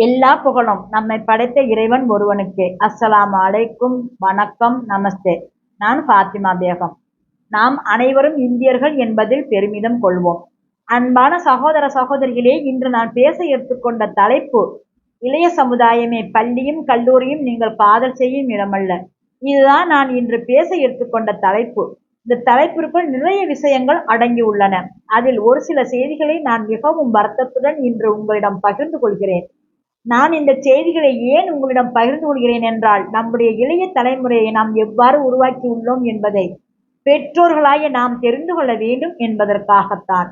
எல்லா புகழும் நம்மை படைத்த இறைவன் ஒருவனுக்கே. அஸ்ஸலாம் அலைக்கும். வணக்கம். நமஸ்தே. நான் ஃபாத்திமா பேகம். நாம் அனைவரும் இந்தியர்கள் என்பதில் பெருமிதம் கொள்வோம். அன்பான சகோதர சகோதரிகளே இன்று நான் பேச எடுத்துக்கொண்ட தலைப்பு இளைய சமுதாயமே பள்ளியும் கல்லூரியும் நீங்கள் காதல் செய்யும் இடமல்ல. இதுதான் நான் இன்று பேச எடுத்துக்கொண்ட தலைப்பு. இந்த தலைப்பிற்குள் நிறைய விஷயங்கள் அடங்கியுள்ளன அதில் ஒரு சில செய்திகளை நான் மிகவும் வருத்தத்துடன் இன்று உங்களிடம் பகிர்ந்து கொள்கிறேன். நான் இந்த செய்திகளை ஏன் உங்களிடம் பகிர்ந்து கொள்கிறேன் என்றால் நம்முடைய இளைய தலைமுறையை நாம் எவ்வாறு உருவாக்கி உள்ளோம் என்பதை பெற்றோர்களாய நாம் தெரிந்து கொள்ள வேண்டும் என்பதற்காகத்தான்.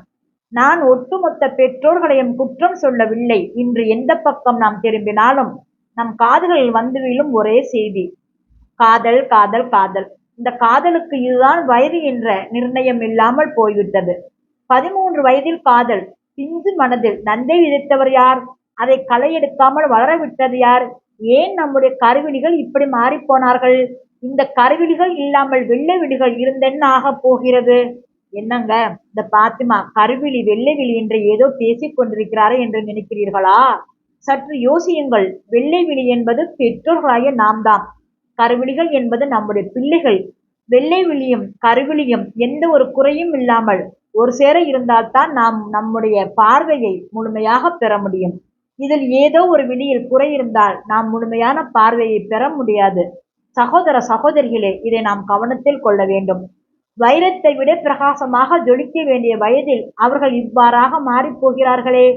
நான் ஒட்டுமொத்த பெற்றோர்களையும் குற்றம் சொல்லவில்லை. இன்று எந்த பக்கம் நாம் திரும்பினாலும் நம் காதுகளில் வந்து விழும் ஒரே செய்தி. காதல் காதல் காதல். இந்த காதலுக்கு இதுதான் வயது என்ற நிர்ணயம் இல்லாமல் போய்விட்டது. பதிமூன்று வயதில் காதல். பிஞ்சு மனதில் நந்தை விதைத்தவர் யார்? அதை களை எடுக்காமல் வளர விட்டது யார்? ஏன் நம்முடைய கருவிழிகள் இப்படி மாறிப்போனார்கள்? இந்த கருவிழிகள் இல்லாமல் வெள்ளை விழிகள் இருந்தென்ன ஆகப் போகிறது? என்னங்க இந்த பாத்திமா கருவிழி வெள்ளை விழி என்று ஏதோ பேசிக் கொண்டிருக்கிறாரே என்று நினைக்கிறீர்களா? சற்று யோசியுங்கள். வெள்ளை விழி என்பது பெற்றோர்களாய நாம் தான் கருவிழிகள் என்பது நம்முடைய பிள்ளைகள். வெள்ளை விழியும் கருவிழியும் எந்த ஒரு குறையும் இல்லாமல் ஒரு சேர இருந்தால்தான் நாம் நம்முடைய பார்வையை முழுமையாக பெற முடியும். இதில் ஏதோ ஒரு விழியில் குறை இருந்தால் நாம் முழுமையான பார்வையை பெற முடியாது. சகோதர சகோதரிகளே இதை நாம் கவனத்தில் கொள்ள வேண்டும். வைரத்தை விட பிரகாசமாக ஜொலிக்க வேண்டிய வயதில் அவர்கள் இவ்வாறாக மாறிப்போகிறார்களே.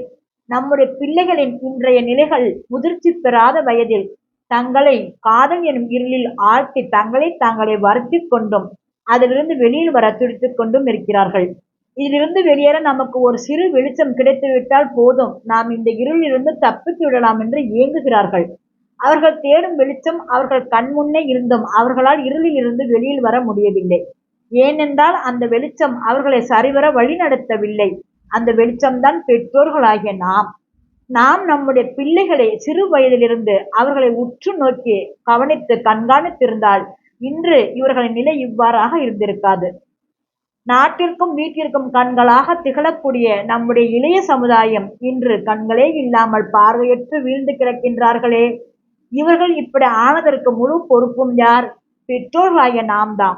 நம்முடைய பிள்ளைகளின் இன்றைய நிலைகள் முதிர்ச்சி பெறாத வயதில் தங்களை காதல் எனும் இருளில் ஆழ்த்தி தங்களை தாங்களை வருத்திக் கொண்டும் அதிலிருந்து வெளியில் வர துடித்துக் கொண்டும் இருக்கிறார்கள். இதிலிருந்து வெளியேற நமக்கு ஒரு சிறு வெளிச்சம் கிடைத்துவிட்டால் போதும். நாம் இந்த இருளிலிருந்து தப்பித்து விடலாம் என்று ஏங்குகிறார்கள். அவர்கள் தேடும் வெளிச்சம் அவர்கள் கண்முன்னே இருந்தும் அவர்களால் இருளில் இருந்து வெளியில் வர முடியவில்லை. ஏனென்றால் அந்த வெளிச்சம் அவர்களை சரிவர வழிநடத்தவில்லை அந்த வெளிச்சம்தான் பெற்றோர்களாகிய நாம். நாம் நம்முடைய பிள்ளைகளை சிறு வயதிலிருந்து அவர்களை உற்று நோக்கி கவனித்து கண்காணித்திருந்தால் இன்று இவர்களின் நிலை இவ்வாறாக இருந்திருக்காது. நாட்டிற்கும் வீட்டிற்கும் கண்களாக திகழக்கூடிய நம்முடைய இளைய சமுதாயம் இன்று கண்களே இல்லாமல் பார்வையற்று வீழ்ந்து கிடக்கின்றார்களே. இவர்கள் இப்படி ஆனதற்கு முழு பொறுப்பும் யார்? பெற்றோர்களாகிய நாம் தான்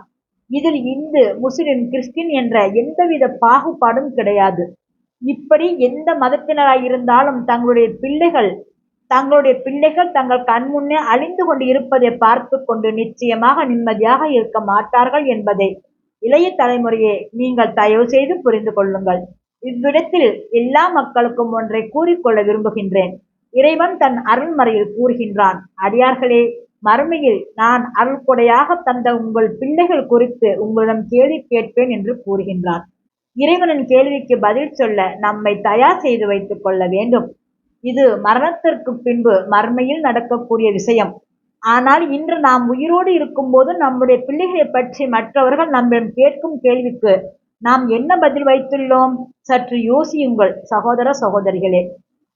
இதில் இந்து முஸ்லிம் கிறிஸ்டின் என்ற எந்தவித பாகுபாடும் கிடையாது. இப்படி எந்த மதத்தினராயிருந்தாலும் தங்களுடைய பிள்ளைகள் தங்களுடைய பிள்ளைகள் தங்கள் கண்முன்னே அழிந்து கொண்டு இருப்பதை பார்த்து கொண்டு நிச்சயமாக நிம்மதியாக இருக்க மாட்டார்கள் என்பதை. இளைய தலைமுறையை நீங்கள் தயவு செய்து புரிந்து கொள்ளுங்கள். இவ்விடத்தில் எல்லா மக்களுக்கும் ஒன்றை கூறிக்கொள்ள விரும்புகின்றேன். இறைவன் தன் அருள்மறையில் கூறுகின்றான் அடியார்களே மறுமையில் நான் அருள்கொடையாக தந்த உங்கள் பிள்ளைகள் குறித்து உங்களிடம் கேள்வி கேட்பேன் என்று கூறுகின்றான். இறைவனின் கேள்விக்கு பதில் சொல்ல நம்மை தயார் செய்து வைத்துக் கொள்ள வேண்டும். இது மரணத்திற்கு பின்பு மறுமையில் நடக்கக்கூடிய விஷயம். ஆனால் இன்று நாம் உயிரோடு இருக்கும்போது நம்முடைய பிள்ளைகளை பற்றி மற்றவர்கள் நம்மிடம் கேட்கும் கேள்விக்கு நாம் என்ன பதில் வைத்துள்ளோம்? சற்று யோசியுங்கள் சகோதர சகோதரிகளே.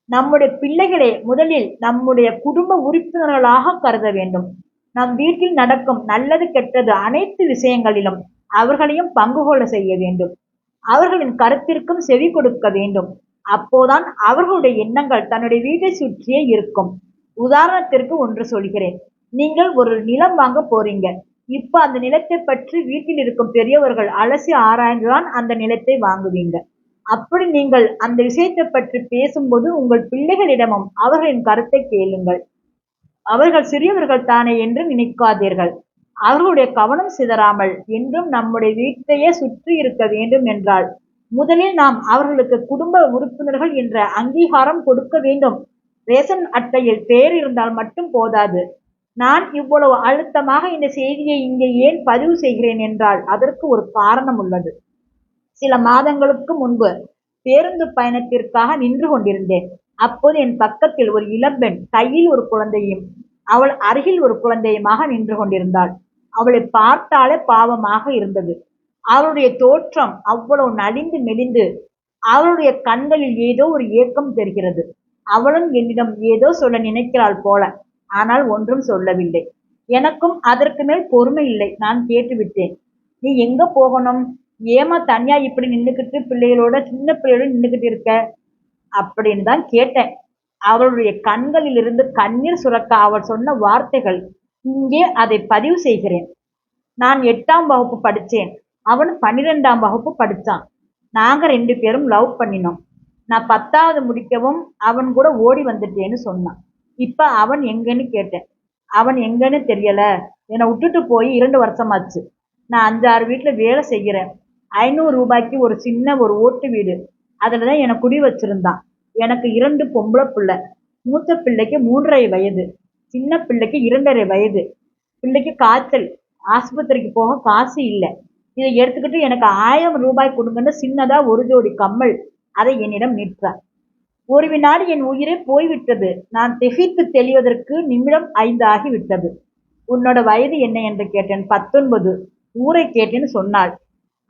நம்முடைய பிள்ளைகளை முதலில் நம்முடைய குடும்ப உறுப்பினர்களாக கருத வேண்டும். நம் வீட்டில் நடக்கும் நல்லது கெட்டது அனைத்து விஷயங்களிலும் அவர்களையும் பங்கு கொள்ள செய்ய வேண்டும். அவர்களின் கருத்திற்கும் செவி கொடுக்க வேண்டும். அப்போதான் அவர்களுடைய எண்ணங்கள் தன்னுடைய வீட்டை சுற்றியே இருக்கும். உதாரணத்திற்கு ஒன்று சொல்கிறேன். நீங்கள் ஒரு நிலம் வாங்க போறீங்க. இப்ப அந்த நிலத்தை பற்றி வீட்டில் இருக்கும் பெரியவர்கள் அலசி ஆராய்ந்துதான் அந்த நிலத்தை வாங்குவீங்க. அப்படி நீங்கள் அந்த விஷயத்தை பற்றி பேசும்போது உங்கள் பிள்ளைகளிடமும் அவர்களின் கருத்தை கேளுங்கள். அவர்கள் சிறியவர்கள் தானே என்று நினைக்காதீர்கள். அவர்களுடைய கவனம் சிதறாமல் என்றும் நம்முடைய வீட்டையே சுற்றி இருக்க வேண்டும் என்றால் முதலில் நாம் அவர்களுக்கு குடும்ப உறுப்பினர்கள் என்ற அங்கீகாரம் கொடுக்க வேண்டும். ரேஷன் அட்டையில் பெயர் இருந்தால் மட்டும் போதாது. நான் இவ்வளவு அழுத்தமாக இந்த செய்தியை இங்கே ஏன் பதிவு செய்கிறேன் என்றால் அதற்கு ஒரு காரணம் உள்ளது. சில மாதங்களுக்கு முன்பு பேருந்து பயணத்திற்காக நின்று கொண்டிருந்தேன். அப்போது என் பக்கத்தில் ஒரு இளம்பெண் கையில் ஒரு குழந்தையும் அவள் அருகில் ஒரு குழந்தையுமாக நின்று கொண்டிருந்தாள். அவளை பார்த்தாலே பாவமாக இருந்தது. அவளுடைய தோற்றம் அவ்வளவு நலிந்து மெலிந்து அவளுடைய கண்களில் ஏதோ ஒரு ஏக்கம் தெரிகிறது. அவளும் என்னிடம் ஏதோ சொல்ல நினைக்கிறாள் போல. ஆனால் ஒன்றும் சொல்லவில்லை. எனக்கும் அதற்கு மேல் பொறுமை இல்லை. நான் கேட்டுவிட்டேன். நீ எங்க போகணும்? ஏமா தனியா இப்படி நின்றுக்கிட்டு பிள்ளைகளோட சின்ன பிள்ளையோட நின்றுக்கிட்டு இருக்க? அப்படின்னு தான் கேட்டேன். அவளுடைய கண்களிலிருந்து கண்ணீர் சுரக்க அவள் சொன்ன வார்த்தைகள் இங்கே அதை பதிவு செய்கிறேன். நான் எட்டாம் வகுப்பு படித்தேன். அவன் பன்னிரெண்டாம் வகுப்பு படித்தான். நாங்கள் ரெண்டு பேரும் லவ் பண்ணினோம். நான் பத்தாவது முடிக்கவும் அவன் கூட ஓடி வந்துட்டேன்னு சொன்னான். இப்போ அவன் எங்கன்னு கேட்டேன். அவன் எங்கன்னு தெரியல. என்னை விட்டுட்டு போய் இரண்டு வருஷமாச்சு. நான் அஞ்சாறு வீட்டில் வேலை செய்கிறேன். ஐநூறு ரூபாய்க்கு ஒரு சின்ன ஒரு ஓட்டு வீடு. அதில் தான் என்னை குடி வச்சிருந்தான். எனக்கு இரண்டு பொம்பளை பிள்ளை. மூத்த பிள்ளைக்கு மூன்றரை வயது. சின்ன பிள்ளைக்கு இரண்டரை வயது. பிள்ளைக்கு காய்ச்சல். ஆஸ்பத்திரிக்கு போக காசு இல்லை. இதை எடுத்துக்கிட்டு எனக்கு ஆயிரம் ரூபாய் கொடுங்கன்னு சின்னதாக ஒரு ஜோடி கம்மல் அதை என்னிடம் நிற்றார் ஒரு வினாடி என் உயிரே போய்விட்டது. நான் திகைத்து தெளிவதற்கு நிமிடம் ஐந்து ஆகிவிட்டது உன்னோட வயது என்ன என்று கேட்டேன். பத்தொன்பது. ஊரை கேட்டேன்னு சொன்னாள்.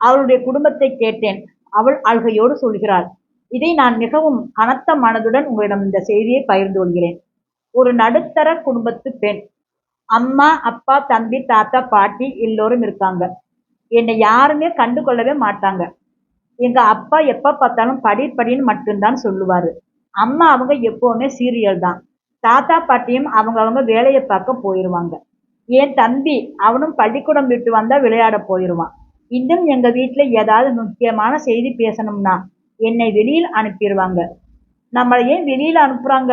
அவளுடைய குடும்பத்தை கேட்டேன். அவள் அழுகையோடு சொல்கிறாள் இதை நான் மிகவும் கனத்த மனதுடன் உங்களிடம் இந்த செய்தியை பகிர்ந்து கொள்கிறேன். ஒரு நடுத்தர குடும்பத்து பெண். அம்மா அப்பா தம்பி தாத்தா பாட்டி எல்லோரும் இருக்காங்க. என்னை யாருமே கண்டு கொள்ளவே மாட்டாங்க. எங்க அப்பா எப்ப பார்த்தாலும் படி படின்னு மட்டும்தான் சொல்லுவாரு. அம்மா அவங்க எப்போவுமே சீரியல் தான். தாத்தா பாட்டியும் அவங்க அவங்க வேலையை பார்க்க போயிடுவாங்க என் தம்பி அவனும் பள்ளிக்கூடம் விட்டு வந்தால் விளையாட போயிடுவான் இன்னும் எங்கள் வீட்டில் ஏதாவது முக்கியமான செய்தி பேசணும்னா என்னை வெளியில் அனுப்பிடுவாங்க நம்மளை ஏன் வெளியில் அனுப்புகிறாங்க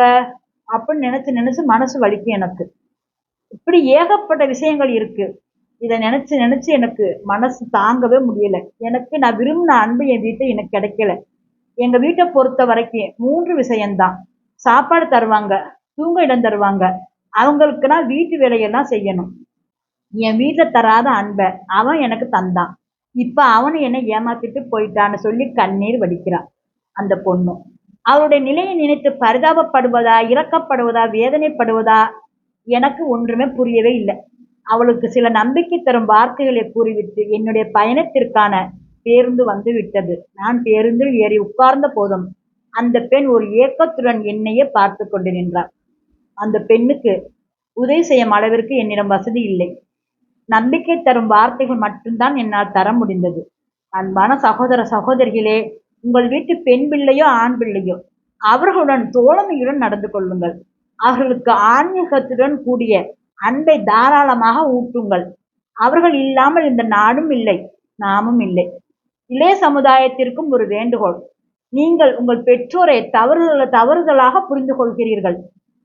அப்படின்னு நினச்சி நினச்சி மனசு வலிக்கும் எனக்கு. இப்படி ஏகப்பட்ட விஷயங்கள் இருக்குது இதை நினச்சி நினச்சி எனக்கு மனசு தாங்கவே முடியலை. எனக்கு நான் விரும்பின அன்பு என் வீட்டில் எனக்கு கிடைக்கல. எங்க வீட்டை பொறுத்த வரைக்கும் மூன்று விஷயம்தான். சாப்பாடு தருவாங்க தூங்க இடம் தருவாங்க. அவங்களுக்குனா வீட்டு வேலையெல்லாம் செய்யணும். என் வீட்டில் தராத அன்பை அவன் எனக்கு தந்தான். இப்போ அவனு என்னை ஏமாத்திட்டு போயிட்டான்னு சொல்லி கண்ணீர் வடிக்கிறான் அந்த பொண்ணு. அவருடைய நிலையை நினைத்து பரிதாபப்படுவதா இறக்கப்படுவதா வேதனைப்படுவதா எனக்கு ஒன்றுமே புரியவே இல்லை. அவளுக்கு சில நம்பிக்கை தரும் வார்த்தைகளை கூறிவிட்டு என்னுடைய பயணத்திற்கான பேருந்து வந்து விட்டது. நான் பேருந்தில் ஏறி உட்கார்ந்த போதும் அந்த பெண் ஒரு ஏக்கத்துடன் என்னையே பார்த்து கொண்டு நின்றார் அந்த பெண்ணுக்கு உதவி செய்யும் அளவிற்கு என்னிடம் வசதி இல்லை. நம்பிக்கை தரும் வார்த்தைகள் மட்டும்தான் என்னால் தர முடிந்தது. அன்பான சகோதர சகோதரிகளே உங்கள் வீட்டு பெண் பிள்ளையோ ஆண் பிள்ளையோ அவர்களுடன் தோழமையுடன் நடந்து கொள்ளுங்கள். அவர்களுக்கு ஆன்மீகத்துடன் கூடிய அன்பை தாராளமாக ஊட்டுங்கள். அவர்கள் இல்லாமல் இந்த நாடும் இல்லை நாமும் இல்லை. இளைய சமுதாயத்திற்கும் ஒரு வேண்டுகோள். நீங்கள் உங்கள் பெற்றோரை தவறுதல தவறுதலாக புரிந்து கொள்கிறீர்கள்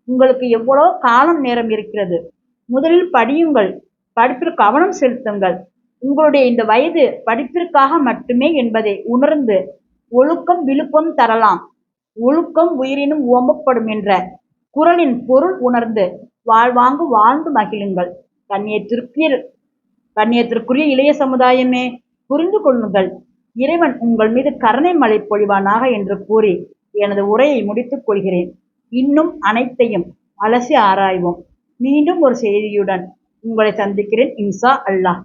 உங்களுக்கு எவ்வளோ காலம் நேரம் இருக்கிறது? முதலில் படியுங்கள். படிப்பில் கவனம் செலுத்துங்கள். உங்களுடைய இந்த வயது படிப்பிற்காக மட்டுமே என்பதை உணர்ந்து ஒழுக்கம் விழுப்பம் தரலாம். ஒழுக்கம் உயிரினும் ஓம்பப்படும் என்ற குரலின் பொருள் உணர்ந்து வாழ்வாங்கு வாழ்ந்து மகிழுங்கள். கண்ணியத்திற்கு கண்ணியத்திற்குரிய இளைய சமுதாயமே புரிந்து கொள்ளுங்கள். இறைவன் உங்கள் மீது கருணை மழை பொழிவானாக என்று கூறி எனது உரையை முடித்துக் கொள்கிறேன். இன்னும் அனைத்தையும் அலசி ஆராய்வோம். மீண்டும் ஒரு செய்தியுடன் உங்களை சந்திக்கிறேன். இன்சா அல்லாஹ்.